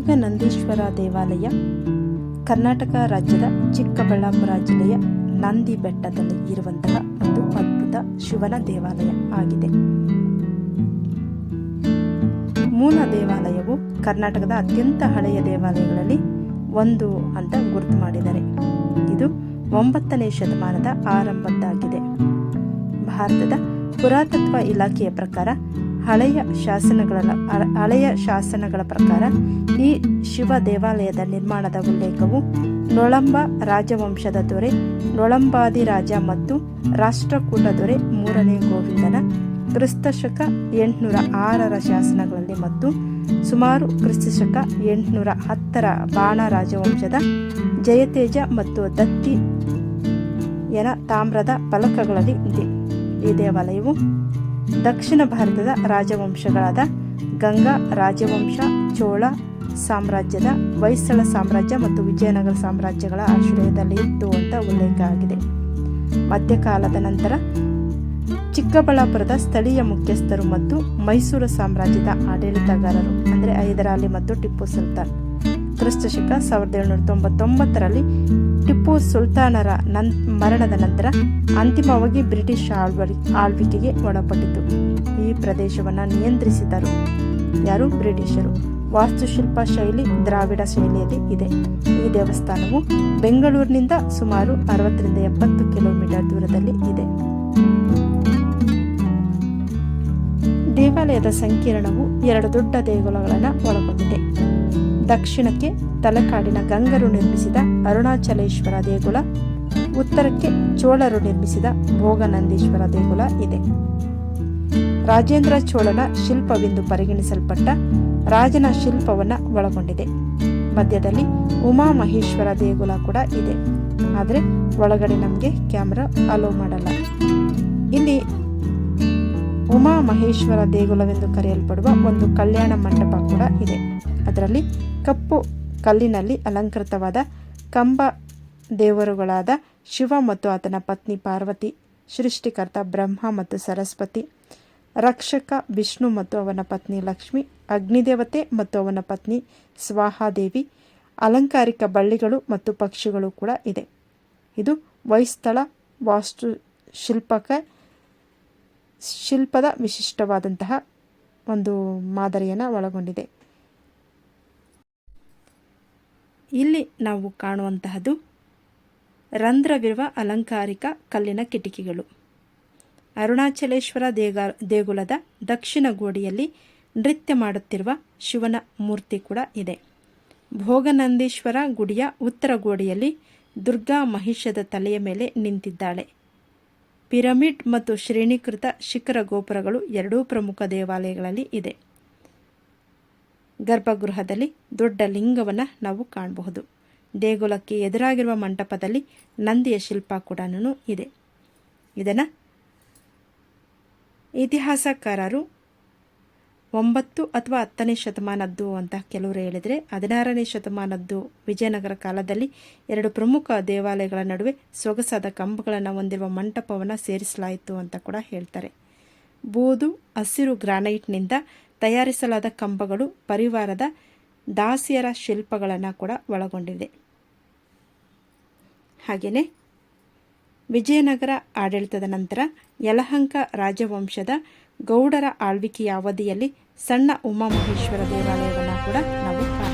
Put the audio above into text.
ಭೋಗನಂದೀಶ್ವರ ದೇವಾಲಯ, ಕರ್ನಾಟಕ ರಾಜ್ಯದ ಚಿಕ್ಕಬಳ್ಳಾಪುರ ಜಿಲ್ಲೆಯ ನಂದಿ ಬೆಟ್ಟದಲ್ಲಿ ಇರುವಂತಹ ಒಂದು ಅದ್ಭುತ ಶಿವನ ದೇವಾಲಯ ಆಗಿದೆ. ಮೂಲ ದೇವಾಲಯವು ಕರ್ನಾಟಕದ ಅತ್ಯಂತ ಹಳೆಯ ದೇವಾಲಯಗಳಲ್ಲಿ ಒಂದು ಅಂತ ಗುರುತು ಮಾಡಿದ್ದಾರೆ. ಇದು ಒಂಬತ್ತನೇ ಶತಮಾನದ ಆರಂಭದ್ದಾಗಿದೆ. ಭಾರತದ ಪುರಾತತ್ವ ಇಲಾಖೆಯ ಪ್ರಕಾರ ಹಳೆಯ ಶಾಸನಗಳ ಹಳೆಯ ಶಾಸನಗಳ ಪ್ರಕಾರ ಈ ಶಿವ ದೇವಾಲಯದ ನಿರ್ಮಾಣದ ಉಲ್ಲೇಖವು ನೊಳಂಬ ರಾಜವಂಶದ ದೊರೆ, ನೊಳಂಬಾದಿ ರಾಜ ಮತ್ತು ರಾಷ್ಟ್ರಕೂಟ ದೊರೆ ಮೂರನೇ ಗೋವಿಂದನ ಕ್ರಿಸ್ತಶಕ ಎಂಟುನೂರ ಆರರ ಶಾಸನಗಳಲ್ಲಿ ಮತ್ತು ಸುಮಾರು ಕ್ರಿಸ್ತಶಕ ಎಂಟುನೂರ ಹತ್ತರ ಬಾಣ ರಾಜವಂಶದ ಜಯತೇಜ ಮತ್ತು ದತ್ತಿ ಎನ ತಾಮ್ರದ ಫಲಕಗಳಲ್ಲಿ ಇದೆ. ಈ ದೇವಾಲಯವು ದಕ್ಷಿಣ ಭಾರತದ ರಾಜವಂಶಗಳಾದ ಗಂಗಾ ರಾಜವಂಶ, ಚೋಳ ಸಾಮ್ರಾಜ್ಯದ, ಹೊಯ್ಸಳ ಸಾಮ್ರಾಜ್ಯ ಮತ್ತು ವಿಜಯನಗರ ಸಾಮ್ರಾಜ್ಯಗಳ ಆಶ್ರಯದಲ್ಲಿ ಇತ್ತು ಅಂತ ಉಲ್ಲೇಖ ಆಗಿದೆ. ಮಧ್ಯಕಾಲದ ನಂತರ ಚಿಕ್ಕಬಳ್ಳಾಪುರದ ಸ್ಥಳೀಯ ಮುಖ್ಯಸ್ಥರು ಮತ್ತು ಮೈಸೂರು ಸಾಮ್ರಾಜ್ಯದ ಆಡಳಿತಗಾರರು, ಅಂದರೆ ಹೈದರಾಲಿ ಮತ್ತು ಟಿಪ್ಪು ಸುಲ್ತಾನ್. ಕ್ರಿಸ್ತಶಕ ಸಾವಿರದ ಏಳುನೂರ ತೊಂಬತ್ತೊಂಬತ್ತರಲ್ಲಿ ಟಿಪ್ಪು ಸುಲ್ತಾನರ ನನ್, ಮರಣದ ನಂತರ ಅಂತಿಮವಾಗಿ ಬ್ರಿಟಿಷ್ ಆಳ್ವಳಿ ಆಳ್ವಿಕೆಗೆ ಒಳಪಟ್ಟಿತು. ಈ ಪ್ರದೇಶವನ್ನು ನಿಯಂತ್ರಿಸಿದರು. ಯಾರು? ಬ್ರಿಟಿಷರು. ವಾಸ್ತುಶಿಲ್ಪ ಶೈಲಿ ದ್ರಾವಿಡ ಶೈಲಿಯಲ್ಲಿ ಇದೆ. ಈ ದೇವಸ್ಥಾನವು ಬೆಂಗಳೂರಿನಿಂದ ಸುಮಾರು ಅರವತ್ತರಿಂದ ಎಪ್ಪತ್ತು ಕಿಲೋಮೀಟರ್ ದೂರದಲ್ಲಿ ಇದೆ. ದೇವಾಲಯದ ಸಂಕೀರ್ಣವು ಎರಡು ದೊಡ್ಡ ದೇಗುಲಗಳನ್ನು ಒಳಗೊಂಡಿದೆ. ದಕ್ಷಿಣಕ್ಕೆ ತಲಕಾಡಿನ ಗಂಗರು ನಿರ್ಮಿಸಿದ ಅರುಣಾಚಲೇಶ್ವರ ದೇಗುಲ, ಉತ್ತರಕ್ಕೆ ಚೋಳರು ನಿರ್ಮಿಸಿದ ಭೋಗನಂದೀಶ್ವರ ದೇಗುಲ ಇದೆ. ರಾಜೇಂದ್ರ ಚೋಳನ ಶಿಲ್ಪವೆಂದು ಪರಿಗಣಿಸಲ್ಪಟ್ಟ ರಾಜನ ಶಿಲ್ಪವನ್ನು ಒಳಗೊಂಡಿದೆ. ಮಧ್ಯದಲ್ಲಿ ಉಮಾ ಮಹೇಶ್ವರ ದೇಗುಲ ಕೂಡ ಇದೆ. ಆದರೆ ಒಳಗಡೆ ನಮಗೆ ಕ್ಯಾಮ್ರಾ ಅಲೋ ಮಾಡಲ್ಲ. ಇಲ್ಲಿ ಉಮಾ ಮಹೇಶ್ವರ ದೇಗುಲವೆಂದು ಕರೆಯಲ್ಪಡುವ ಒಂದು ಕಲ್ಯಾಣ ಮಂಟಪ ಕೂಡ ಇದೆ. ಅದರಲ್ಲಿ ಕಪ್ಪು ಕಲ್ಲಿನಲ್ಲಿ ಅಲಂಕೃತವಾದ ಕಂಬ ದೇವರುಗಳಾದ ಶಿವ ಮತ್ತು ಆತನ ಪತ್ನಿ ಪಾರ್ವತಿ, ಸೃಷ್ಟಿಕರ್ತ ಬ್ರಹ್ಮ ಮತ್ತು ಸರಸ್ವತಿ, ರಕ್ಷಕ ವಿಷ್ಣು ಮತ್ತು ಅವನ ಪತ್ನಿ ಲಕ್ಷ್ಮಿ, ಅಗ್ನಿದೇವತೆ ಮತ್ತು ಅವನ ಪತ್ನಿ ಸ್ವಾಹಾದೇವಿ, ಅಲಂಕಾರಿಕ ಬಳ್ಳಿಗಳು ಮತ್ತು ಪಕ್ಷಿಗಳು ಕೂಡ ಇದೆ. ಇದು ವೈಸ್ಥಳ ವಾಸ್ತು ಶಿಲ್ಪಕ ಶಿಲ್ಪದ ವಿಶಿಷ್ಟವಾದಂತಹ ಒಂದು ಮಾದರಿಯನ್ನು ಒಳಗೊಂಡಿದೆ. ಇಲ್ಲಿ ನಾವು ಕಾಣುವಂತಹದ್ದು ರಂಧ್ರವಿರುವ ಅಲಂಕಾರಿಕ ಕಲ್ಲಿನ ಕಿಟಕಿಗಳು. ಅರುಣಾಚಲೇಶ್ವರ ದೇಗ, ದೇಗುಲದ ದಕ್ಷಿಣ ಗೋಡೆಯಲ್ಲಿ ನೃತ್ಯ ಮಾಡುತ್ತಿರುವ ಶಿವನ ಮೂರ್ತಿ ಕೂಡ ಇದೆ. ಭೋಗನಂದೀಶ್ವರ ಗುಡಿಯ ಉತ್ತರ ಗೋಡೆಯಲ್ಲಿ ದುರ್ಗಾ ಮಹಿಷದ ತಲೆಯ ಮೇಲೆ ನಿಂತಿದ್ದಾಳೆ. ಪಿರಮಿಡ್ ಮತ್ತು ಶ್ರೇಣೀಕೃತ ಶಿಖರ ಗೋಪುರಗಳು ಎರಡೂ ಪ್ರಮುಖ ದೇವಾಲಯಗಳಲ್ಲಿ ಇದೆ. ಗರ್ಭಗೃಹದಲ್ಲಿ ದೊಡ್ಡ ಲಿಂಗವನ್ನು ನಾವು ಕಾಣಬಹುದು. ದೇಗುಲಕ್ಕೆ ಎದುರಾಗಿರುವ ಮಂಟಪದಲ್ಲಿ ನಂದಿಯ ಶಿಲ್ಪ ಕೂಡ ಇದೆ. ಇದನ್ನು ಇತಿಹಾಸಕಾರರು ಒಂಬತ್ತು ಅಥವಾ ಹತ್ತನೇ ಶತಮಾನದ್ದು ಅಂತ ಕೆಲವರು ಹೇಳಿದರೆ, ಹದಿನಾರನೇ ಶತಮಾನದ್ದು ವಿಜಯನಗರ ಕಾಲದಲ್ಲಿ ಎರಡು ಪ್ರಮುಖ ದೇವಾಲಯಗಳ ನಡುವೆ ಸೊಗಸಾದ ಕಂಬಗಳನ್ನು ಹೊಂದಿರುವ ಮಂಟಪವನ್ನು ಸೇರಿಸಲಾಯಿತು ಅಂತ ಕೂಡ ಹೇಳ್ತಾರೆ. ಬೂದು, ಹಸಿರು ಗ್ರಾನೈಟ್ನಿಂದ ತಯಾರಿಸಲಾದ ಕಂಬಗಳು ಪರಿವಾರದ ದಾಸಿಯರ ಶಿಲ್ಪಗಳನ್ನು ಕೂಡ ಒಳಗೊಂಡಿದೆ. ಹಾಗೆಯೇ ವಿಜಯನಗರ ಆಡಳಿತದ ನಂತರ ಯಲಹಂಕ ರಾಜವಂಶದ ಗೌಡರ ಆಳ್ವಿಕೆಯ ಅವಧಿಯಲ್ಲಿ ಸಣ್ಣ ಉಮಾಮಹೇಶ್ವರ ದೇವಾಲಯವನ್ನು ಕೂಡ ನಾವು